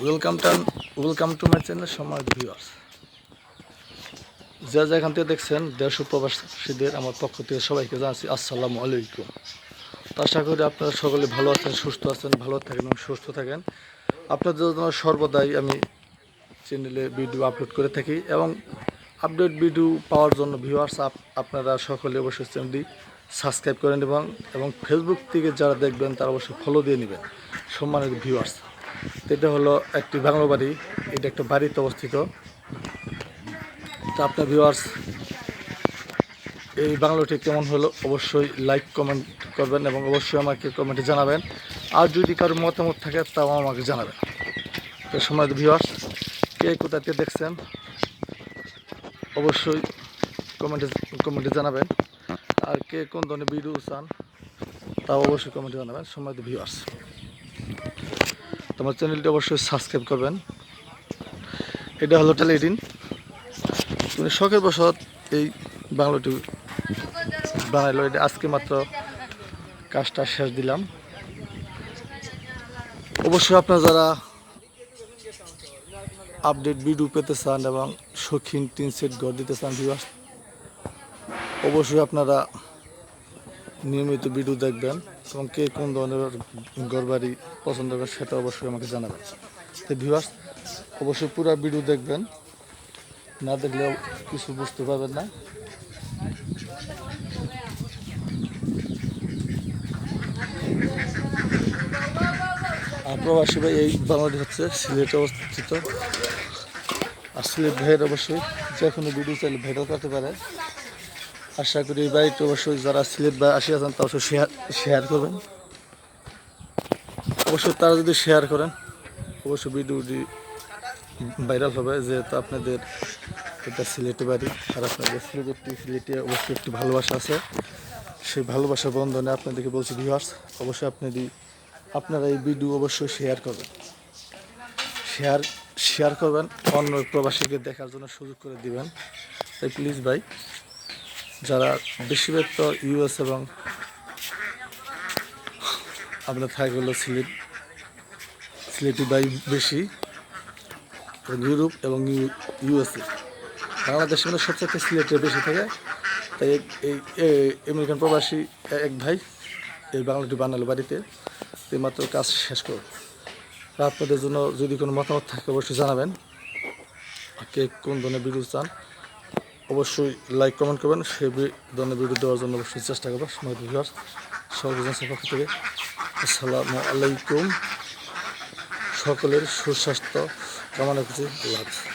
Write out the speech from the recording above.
Welcome টান welcome to my channel সম্মানিত viewers যা যেখান থেকে দেখছেন, দেশ প্রবাসীদের, আমার পক্ষ থেকে সবাইকে জানাচ্ছি আসসালামু আলাইকুম। আশা করি আপনারা সকলে ভালো আছেন, সুস্থ আছেন, ভালো থাকেন এবং সুস্থ থাকেন। আপনাদের জন্য সর্বদাই আমি চ্যানেলে ভিডিও আপলোড করে থাকি এবং আপডেট ভিডিও পাওয়ার জন্য ভিউয়ার্স আপনারা সকলে অবশ্যই চ্যানেলটি সাবস্ক্রাইব করে নেবেন এবং ফেসবুক থেকে যারা দেখবেন, তারা অবশ্যই ফলো দিয়ে নেবেন। সম্মানিত ভিউয়ার্স তো এটা হলো একটি বাংলো বাড়ি। এটা একটা বাড়িতে অবস্থিত। তো আপনার ভিউয়ার্স এই বাংলোটি কেমন হলো অবশ্যই লাইক কমেন্ট করবেন এবং অবশ্যই আমাকে কমেন্টে জানাবেন। আর যদি কারও মতামত থাকে, তাও আমাকে জানাবেন। তো সময় ভিউয়ার্স কে কোথাতে দেখছেন, অবশ্যই কমেন্টে কমেন্টে জানাবেন। আর কে কোন ধরনের ভিডিও চান, তাও অবশ্যই কমেন্টে জানাবেন। সময় ভিউয়ার্স তোমার চ্যানেলটি অবশ্যই সাবস্ক্রাইব করবেন। এটা হলো টেলিডিন তুমি শখের বসত এই বাংলাটি বানাইলো। এটা আজকে মাত্র কাজটা শেষ দিলাম। অবশ্যই আপনারা যারা আপডেট ভিডিও পেতে চান এবং শৌখিন তিন সেট ঘর দিতে চান অবশ্যই আপনারা নিয়মিত ভিডিও দেখবেন এবং কে কোন ধরনের ঘর বাড়ি পছন্দ করেন সেটা অবশ্যই আমাকে জানাবেন। তো ভিউয়ার্স অবশ্যই পুরো ভিডিও দেখবেন। না দেখলে কিছু বুঝতে পারবেন না। প্রবাসী ভাই, এই বাংলাদেশ হচ্ছে সিলেটে অবস্থিত। আর সিলেট ভাইয়ের অবশ্যই যে কোনো ভিডিও চাইলে ভাইরাল করতে পারে। আশা করি এই বাড়িটি অবশ্যই যারা সিলেট বা আসি আছেন তা অবশ্যই শেয়ার শেয়ার করবেন। অবশ্যই তারা যদি শেয়ার করেন, অবশ্যই ভিডিওটি ভাইরাল হবে, যেহেতু আপনাদের এটা সিলেটে বাড়ি, আর আপনাদের সিলেটের সিলেটে অবশ্যই একটি ভালোবাসা আছে। সেই ভালোবাসার বন্ধনে আপনাদেরকে বলছি ভিউয়ার্স অবশ্যই আপনাদের আপনারা এই ভিডিও অবশ্যই শেয়ার করবেন। শেয়ার শেয়ার করবেন, অন্য প্রবাসীকে দেখার জন্য সুযোগ করে দিবেন। তাই প্লিজ ভাই যারা বেশিরভাগ ইউএস এবং আপনার থাকে হলো সিলেট, সিলেটি বাই বেশি ইউরোপ এবং ইউএসএ বাংলাদেশের মধ্যে সবচেয়ে সিলেটে বেশি থাকে। তাই এই- আমেরিকান প্রবাসী এক ভাই এই বাংলাটি বানালো বাড়িতে। এই মাত্র কাজ শেষ করব তা আপনাদের জন্য যদি কোনো মতামত থাকে, অবশ্যই জানাবেন। কে কোন ধরনের ভিডিও চান? অবশ্যই লাইক কমেন্ট করবেন। সেই ধরনের ভিডিও দেওয়ার জন্য অবশ্যই চেষ্টা করবেন। সময় ভিউয়ার সর্বজন পক্ষ থেকে। আসসালামু আলাইকুম। সকলের সুস্বাস্থ্য কামনা করছি। হাফিজ।